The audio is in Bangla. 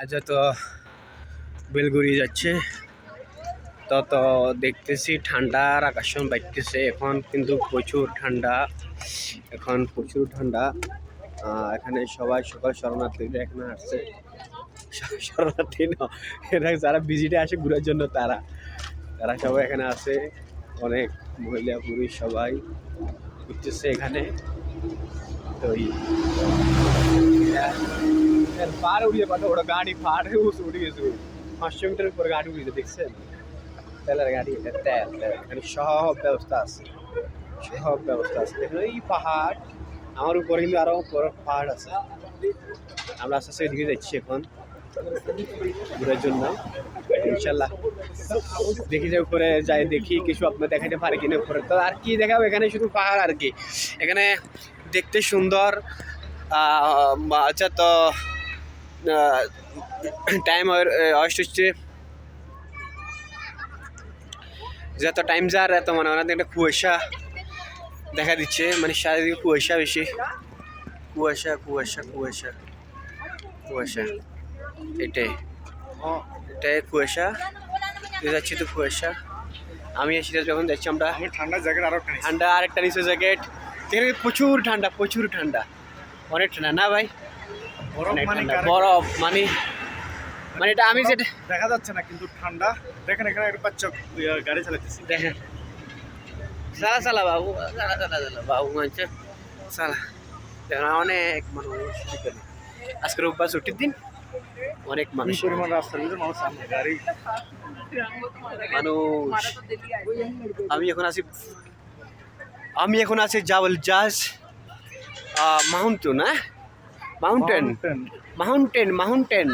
আজ তো বেলগুড়ি যাচ্ছে। তত দেখতেছি ঠান্ডার আকর্ষণ বাড়তেছে এখন, কিন্তু প্রচুর ঠান্ডা। এখন প্রচুর ঠান্ডা। এখানে সবাই সকাল শরণার্থীরা এখানে আসছে। শরণার্থী না যারা ভিজিটে আসে ঘুরার জন্য তারা। তারা সবাই এখানে আসে। অনেক মহিলা, পুরুষ সবাই ঘুরতেছে এখানে। তো এর পার উড়িয়ে পাঠো ওটা গাড়ি পারে ও উড়ে গেছে পাঁচশো মিটার উপর গাড়ি উড়িয়ে দেখছেন তেলের গাড়ি তেল তেল এখানে সব ব্যবস্থা আছে সব ব্যবস্থা আছে দেখুন এই পাহাড় আমার উপরে কিন্তু আরও পাহাড় আছে. আমরা আস্তে আস্তে এদিকে যাচ্ছি এখন ঘুরার জন্য ইনশাল্লাহ দেখি যে উপরে যাই দেখি কিছু আপনার দেখাতে পারে কিনা উপরে তো আর কি দেখাবো এখানে শুধু পাহাড় আর কি এখানে দেখতে সুন্দর আচ্ছা তো টাইম ওয়েস্ট হচ্ছে। যত টাইম যার এত মানে ওনাদের একটা কুয়াশা দেখা দিচ্ছে। মানে চারিদিকে কুয়াশা বেশি। কুয়াশা কুয়াশা কুয়াশা। কুয়াশা। এটাই। এটাই কুয়াশা। যাচ্ছি তো কুয়াশা। আমি এসে যখন যাচ্ছি আমরা ঠান্ডা জ্যাকেট আরও ঠান্ডা আরেকটা নিচে জ্যাকেট প্রচুর ঠান্ডা প্রচুর ঠান্ডা। অনেক ঠান্ডা। না ভাই? বরফ মানে ঠান্ডা। বরফ মানে মানে এটা আমি যেটা দেখা যাচ্ছে না কিন্তু ঠান্ডা। দেখেন এখানে একটা বাচ্চা গাড়ি চালাতেছি দেখেন। চালা চালা বাবু চালা চালা চালা বাবু মানছে? চালা দেখেন অনেক মানুষ। আজকে রোববার ছুটির দিন। অনেক মানুষ। পরিমাণ রাস্তার ভিতরে মানুষ গাড়ি মানুষ। আমি এখন আছি আমি এখন আছি জাবল জাজ মাউন্টেন হ্যাঁ? Mountain mountain mountain